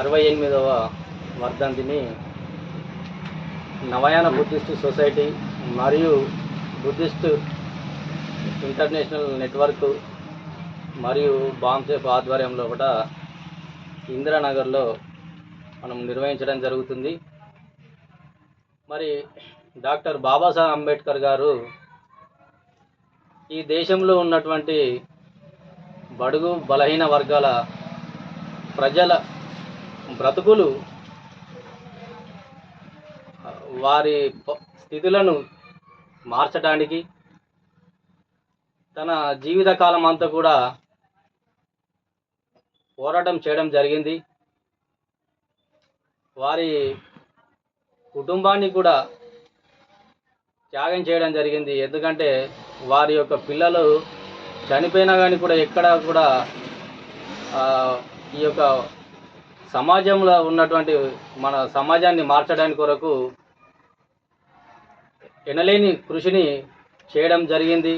అరవై ఎనిమిదవ వర్ధంతిని నవయాన బుద్ధిస్ట్ సొసైటీ మరియు బుద్ధిస్ట్ ఇంటర్నేషనల్ నెట్వర్క్ మరియు బాంసేఫ్ ఆధ్వర్యంలో కూడా ఇందిరానగర్లో మనం నిర్వహించడం జరుగుతుంది. మరి డాక్టర్ బాబాసాహెబ్ అంబేద్కర్ గారు ఈ దేశంలో ఉన్నటువంటి బడుగు బలహీన వర్గాల ప్రజల బ్రతుకులు వారి ప- స్థితులను మార్చడానికి తన జీవితకాలం అంతా కూడా పోరాటం చేయడం జరిగింది. వారి కుటుంబాన్ని కూడా త్యాగం చేయడం జరిగింది. ఎందుకంటే వారి యొక్క పిల్లలు చనిపోయినా కానీ కూడా ఎక్కడా కూడా ఈ యొక్క సమాజంలో ఉన్నటువంటి మన సమాజాన్ని మార్చడానికి కొరకు ఎనలేని కృషిని చేయడం జరిగింది.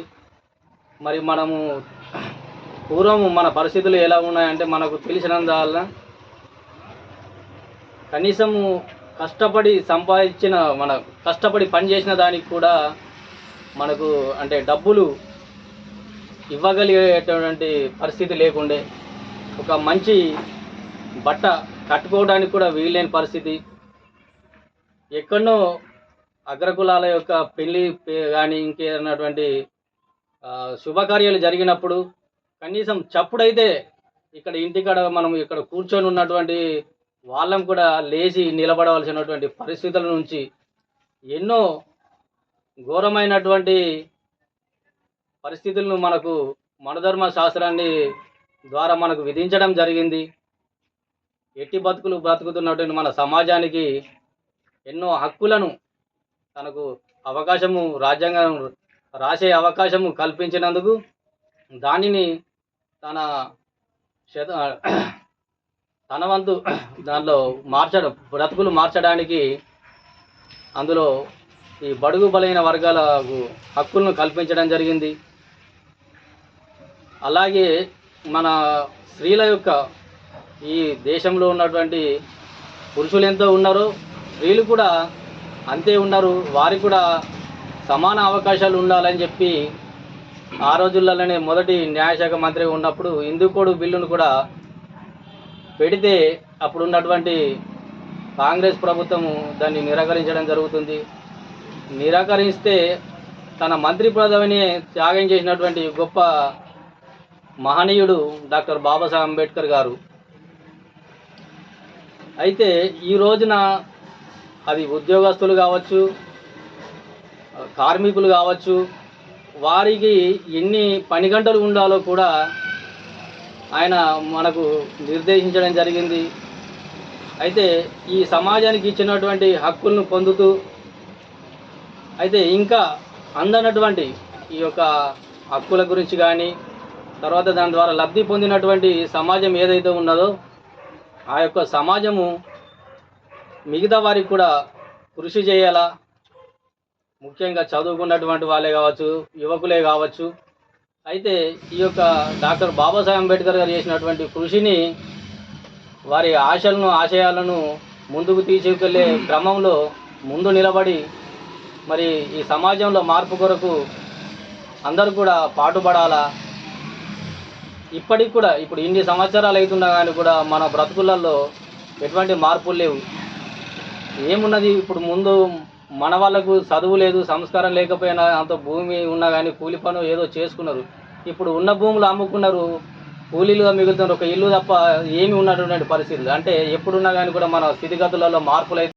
మరి మనము పూర్వం మన పరిస్థితులు ఎలా ఉన్నాయంటే మనకు తెలిసినందువల్ల కనీసము కష్టపడి సంపాదించిన మన కష్టపడి పని చేసిన దానికి కూడా మనకు అంటే డబ్బులు ఇవ్వగలిగేటటువంటి పరిస్థితి లేకుండే. ఒక మంచి బట్ట కట్టుకోవడానికి కూడా వీల్లేని పరిస్థితి. ఎక్కడో అగ్రకులాల యొక్క పెళ్ళి కానీ ఇంకేమైనటువంటి శుభకార్యాలు జరిగినప్పుడు కనీసం చప్పుడైతే ఇక్కడ ఇంటికాడ మనం ఇక్కడ కూర్చొని ఉన్నటువంటి వాళ్ళం కూడా లేచి నిలబడవలసినటువంటి పరిస్థితుల నుంచి ఎన్నో ఘోరమైనటువంటి పరిస్థితులను మనకు మనధర్మ శాస్త్రాన్ని ద్వారా మనకు విధించడం జరిగింది. ఎట్టి బతుకులు బ్రతుకుతున్నటువంటి మన సమాజానికి ఎన్నో హక్కులను తనకు అవకాశము రాజ్యాంగం రాసే అవకాశము కల్పించినందుకు దానిని తన శత తన వంతు దానిలో మార్చడం బ్రతుకులు మార్చడానికి అందులో ఈ బడుగు బలైన వర్గాలకు హక్కులను కల్పించడం జరిగింది. అలాగే మన స్త్రీల యొక్క ఈ దేశంలో ఉన్నటువంటి పురుషులు ఎంతో ఉన్నారో స్త్రీలు కూడా అంతే ఉన్నారు వారికి కూడా సమాన అవకాశాలు ఉండాలని చెప్పి ఆ రోజుల్లోనే మొదటి న్యాయశాఖ మంత్రిగా ఉన్నప్పుడు ఇందుకోడు బిల్లును కూడా పెడితే అప్పుడు ఉన్నటువంటి కాంగ్రెస్ ప్రభుత్వము దాన్ని నిరాకరించడం జరుగుతుంది. నిరాకరిస్తే తన మంత్రి పదవిని త్యాగం చేసినటువంటి గొప్ప మహనీయుడు డాక్టర్ బాబాసాహెబ్ అంబేద్కర్ గారు అయితే ఈ రోజున అది ఉద్యోగస్తులు కావచ్చు కార్మికులు కావచ్చు వారికి ఎన్ని పని గంటలు ఉండాలో కూడా ఆయన మనకు నిర్దేశించడం జరిగింది. అయితే ఈ సమాజానికి ఇచ్చినటువంటి హక్కులను పొందుతూ అయితే ఇంకా అందనటువంటి ఈ యొక్క హక్కుల గురించి కానీ తర్వాత దాని ద్వారా లబ్ధి పొందినటువంటి సమాజం ఏదైతే ఉన్నదో ఆ యొక్క సమాజము మిగతా వారికి కూడా కృషి చేయాలా? ముఖ్యంగా చదువుకున్నటువంటి వాళ్ళే కావచ్చు యువకులే కావచ్చు. అయితే ఈ యొక్క డాక్టర్ బాబాసాహెబ్ అంబేద్కర్ గారు చేసినటువంటి కృషిని వారి ఆశలను ఆశయాలను ముందుకు తీసుకెళ్ళే క్రమంలో ముందు నిలబడి మరి ఈ సమాజంలో మార్పు కొరకు అందరూ కూడా పాటుపడాలా? ఇప్పటికి కూడా ఇప్పుడు ఇన్ని సంవత్సరాలు అవుతున్నా కానీ కూడా మన బ్రతుకులలో ఎటువంటి మార్పులు లేవు. ఏమున్నది ఇప్పుడు ముందు మన వాళ్ళకు చదువు లేదు సంస్కారం లేకపోయినా అంత భూమి ఉన్నా కానీ కూలి పను ఏదో చేసుకున్నారు. ఇప్పుడు ఉన్న భూములు అమ్ముకున్నారు కూలీలుగా మిగులుతున్నారు ఒక ఇల్లు తప్ప ఏమి ఉన్నటువంటి పరిస్థితులు. అంటే ఎప్పుడున్నా కానీ కూడా మన స్థితిగతులలో మార్పులు అయితే